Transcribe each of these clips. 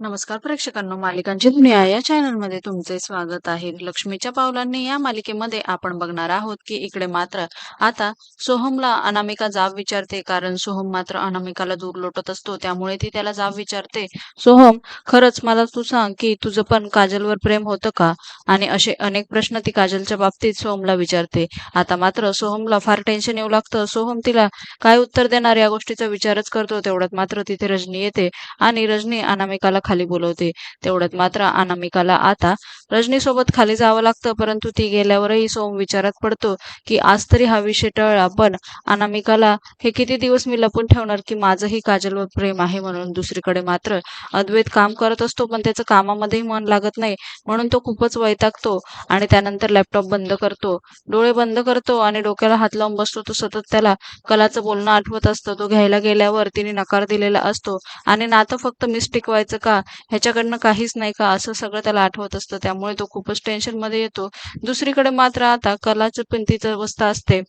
नमस्कार प्रेक्षकांनो मालिकांची दुनिया या चॅनलमध्ये तुमचे स्वागत आहे. लक्ष्मीच्या पावलांनी या मालिकेमध्ये आपण बघणार आहोत की इकडे मात्र आता सोहमला अनामिका जाब विचारते. कारण सोहम मात्र अनामिकाला दूर लोटत असतो. त्यामुळे ती त्याला जाब विचारते. सोहम खरंच मला तू सांग की तुझं पण काजलवर प्रेम होतं का? आणि असे अनेक प्रश्न ती काजलच्या बाबतीत सोहमला विचारते. आता मात्र सोहमला फार टेन्शन येऊ लागतं. सोहम तिला काय उत्तर देणार या गोष्टीचा विचारच करतो. तेवढ्यात मात्र तिथे रजनी येते. आणि रजनी अनामिकाला खाली बोलवते. तेवढ्यात मात्र अनामिकाला आता रजनीसोबत खाली जावं लागतं परंतु ती गेल्यावरही सोम विचारात पडतो की आज तरी हा विषय टळला पण अनामिकाला हे किती दिवस मी लपून ठेवणार की माझंही काजलवर प्रेम आहे म्हणून दुसरीकडे मात्र अद्वैत काम करत असतो पण त्याचं कामामध्येही मन लागत नाही म्हणून तो खूपच वैतागतो आणि त्यानंतर लॅपटॉप बंद करतो. डोळे बंद करतो आणि डोक्याला हात लावून बसतो. तो सतत त्याला कलाचं बोलणं आठवत असतं. तो घ्यायला गेल्यावर तिने नकार दिलेला असतो. आणि नातं फक्त मिस टिकवायचं का? ह्याच्याकडनं काहीच नाही का? असं सगळं त्याला आठवत असतं. त्यामुळे तो खूपच टेन्शनमध्ये येतो. दुसरीकडे मात्र आता कलाच पण तिथं अवस्था असते.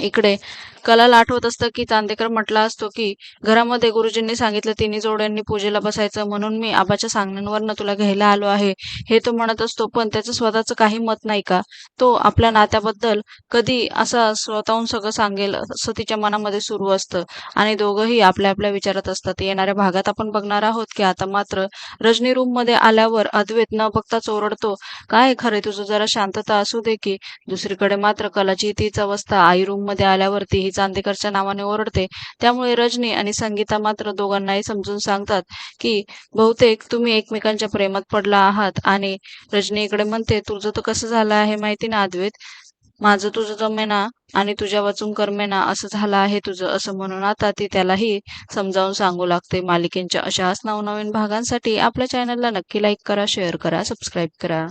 इकडे. कलाला आठवत असतं की चांदेकर म्हटला असतो की घरामध्ये गुरुजींनी सांगितलं तिन्ही जोड्यांनी पूजेला बसायचं. म्हणून मी आबाच्या सांगण्यांवरनं तुला घ्यायला आलो आहे. हे तो म्हणत असतो पण त्याचं स्वतःचं काही मत नाही का? तो आपल्या नात्याबद्दल कधी असा स्वतःहून सगळं सांगेल असं तिच्या मनामध्ये सुरू असतं. आणि दोघंही आपल्या आपल्या विचारात असतात. येणाऱ्या भागात आपण बघणार आहोत की आता मात्र रजनी रूममध्ये आल्यावर अद्वैत न बघताच ओरडतो काय खरे तुझं? जरा शांतता असू दे की. दुसरीकडे मात्र कलाची तीच अवस्था आई रूम मध्ये आल्यावरती ही चांदेकरच्या नावाने ओरडते. त्यामुळे रजनी आणि संगीता मात्र दोघांनाही समजून सांगतात की बहुतेक तुम्ही एकमेकांच्या प्रेमात पडला आहात आणि रजनी इकडे म्हणते तुझं तर कसं झालं आहे माहिती ना अद्वैत? माझं तुझं जमेना आणि तुझ्या वाचून करमेना असं झालं आहे तुझं असं म्हणून आता ती त्यालाही समजावून सांगू लागते. मालिकेंच्या अशाच नवनवीन भागांसाठी आपल्या चॅनलला नक्की लाईक करा शेअर करा सबस्क्राईब करा.